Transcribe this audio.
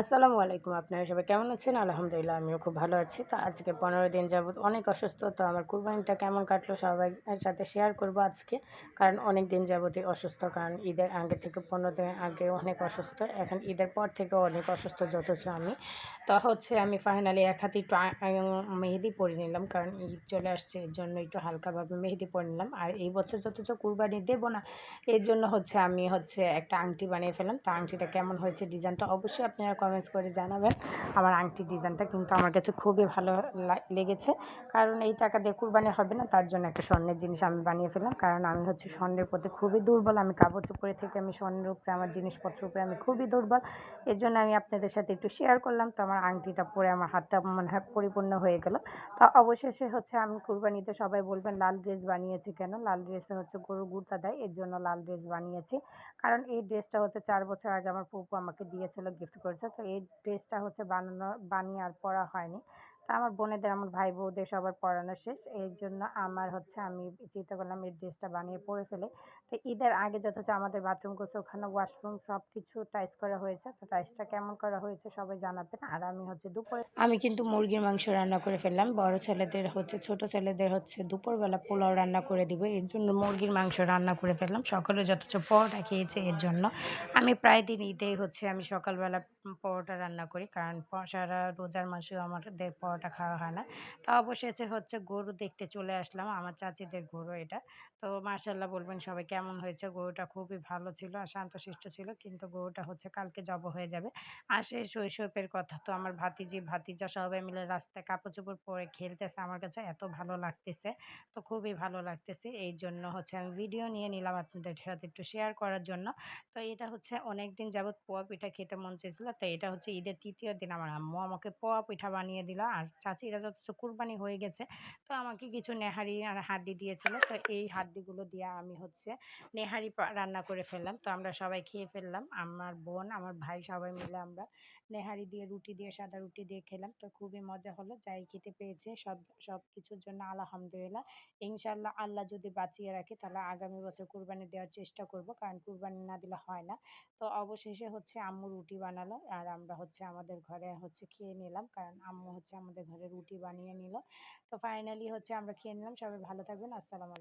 আসসালামু আলাইকুম। আপনারা সবাই কেমন আছেন? আলহামদুলিল্লাহ, আমিও খুব ভালো আছি। তো আজকে পনেরো দিন যাবত অনেক অসুস্থ, তো আমার কুরবানিটা কেমন কাটলো সবাই সাথে শেয়ার করব আজকে। কারণ অনেক দিন যাবতই অসুস্থ, কারণ ঈদের আগে থেকে পনেরো দিন আগে অনেক অসুস্থ, এখন ঈদের পর থেকে অনেক অসুস্থ যথেষ্ট আমি। তো হচ্ছে আমি ফাইনালি এক হাতে একটু মেহেদি পরে নিলাম, কারণ ঈদ চলে আসছে, এর জন্য একটু হালকাভাবে মেহেদি পরে নিলাম। আর এই বছর যথেষ্ট কুরবানি দেবো না, এর জন্য হচ্ছে আমি হচ্ছে একটা আংটি বানিয়ে ফেলাম তো আংটিটা কেমন হয়েছে ডিজাইনটা অবশ্যই আপনারা কমেন্টস করে জানাবেন। আমার আংটি ডিজাইনটা কিন্তু আমার কাছে খুবই ভালো লেগেছে। কারণ এই টাকা দিয়ে কুরবানি হবে না, তার জন্য একটা স্বর্ণের জিনিস আমি বানিয়ে ফেললাম। কারণ আমি হচ্ছে স্বর্ণের প্রতি খুবই দুর্বল। আমি কাপড় চোপড়ে থেকে আমি স্বর্ণের উপরে, আমার জিনিসপত্র উপরে আমি খুবই দুর্বল। এর জন্য আমি আপনাদের সাথে একটু শেয়ার করলাম। তো আমার আংটিটা পরে আমার হাতটা মনে হয় পরিপূর্ণ হয়ে গেল। তো অবশেষে হচ্ছে আমি কুরবানিতে সবাই বলবেন, লাল ড্রেস বানিয়েছি কেন? লাল ড্রেসে হচ্ছে গরু গুড়তা দেয়। এর জন্য লাল ড্রেস বানিয়েছি। কারণ এই ড্রেসটা হচ্ছে চার বছর আগে আমার ফুপু আমাকে দিয়েছিল গিফট করেছে। এই ড্রেসটা হচ্ছে বানানো বানিয়ে আর পরা হয়নি। আমার বোনেদের, আমার ভাই বউদের সবার পরানো শেষ। এর জন্য আমার হচ্ছে আমি চিন্তা করলাম এই ড্রেসটা বানিয়ে পরে ফেলে। তো ঈদের আগে যথেষ্ট আমাদের বাথরুম করছে, ওখানে ওয়াশরুম সব কিছু টাইস করা হয়েছে। তো টাইসটা কেমন করা হয়েছে সবাই জানাবেন। আর আমি হচ্ছে দুপুরে আমি কিন্তু মুরগির মাংস রান্না করে ফেললাম। বড় ছেলেদের হচ্ছে, ছোট ছেলেদের হচ্ছে দুপুরবেলা পোলাও রান্না করে দিব। এর জন্য মুরগির মাংস রান্না করে ফেললাম। সকালে যথেষ্ট পরোটা খেয়েছে এর জন্য। আমি প্রায় দিন ঈদেই হচ্ছে আমি সকালবেলা পরোটা রান্না করি। কারণ সারা রোজার মাসেও আমাদের পরোটা খাওয়া হয় না। তা অবশেষে হচ্ছে গরু দেখতে চলে আসলাম। আমার চাচিদের গরু এটা। তো মার্শাল্লাহ বলবেন সবাই কেমন হয়েছে? গরুটা খুবই ভালো ছিল আর শান্তশিষ্ট ছিল। কিন্তু গরুটা হচ্ছে কালকে জব হয়ে যাবে। আর সেই শৈশবের কথা তো আমার ভাতিজি, ভাতিজা সবাই মিলে রাস্তায় কাপড় চোপড় পরে খেলতেছে আমার কাছে। এত ভালো লাগতেছে। তো খুবই ভালো লাগতেছে। এই জন্য হচ্ছে আমি ভিডিও নিয়ে নিলাম আপনাদের সাথে একটু শেয়ার করার জন্য। তো এটা হচ্ছে অনেক দিন যাবৎ পোয়া পিঠা খেতে মন চেয়েছিল। তো এটা হচ্ছে ঈদের তৃতীয় দিন। আমার আম্মু আমাকে পোয়া পিঠা বানিয়ে দিল। আর চাচিরা যত কুরবানি হয়ে গেছে, তো আমাকে কিছু নেহারি আর হাড্ডি দিয়েছিল। তো এই হাড্ডিগুলো দিয়ে আমি হচ্ছে নেহারি রান্না করে ফেললাম। তো আমরা সবাই খেয়ে ফেললাম। আমার বোন, আমার ভাই সবাই মিলে আমরা নেহারি দিয়ে, রুটি দিয়ে, সাদা রুটি দিয়ে খেলাম। তো খুবই মজা হলো, যাই খেতে পেয়েছে। সব সব কিছুর জন্য আলহামদুলিল্লাহ। ইনশাল্লাহ আল্লাহ যদি বাঁচিয়ে রাখে, তাহলে আগামী বছর কুরবানি দেওয়ার চেষ্টা করব, কারণ কুরবানি না দিলে হয় না। তো অবশেষে হচ্ছে আম্মু রুটি বানালো, আর আমরা হচ্ছে আমাদের ঘরে হচ্ছে খেয়ে নিলাম, কারণ আম্মু হচ্ছে আমাদের ঘরে রুটি বানিয়ে নিল। তো ফাইনালি হচ্ছে আমরা খেয়ে নিলাম। সবাই ভালো থাকবেন। আসসালামু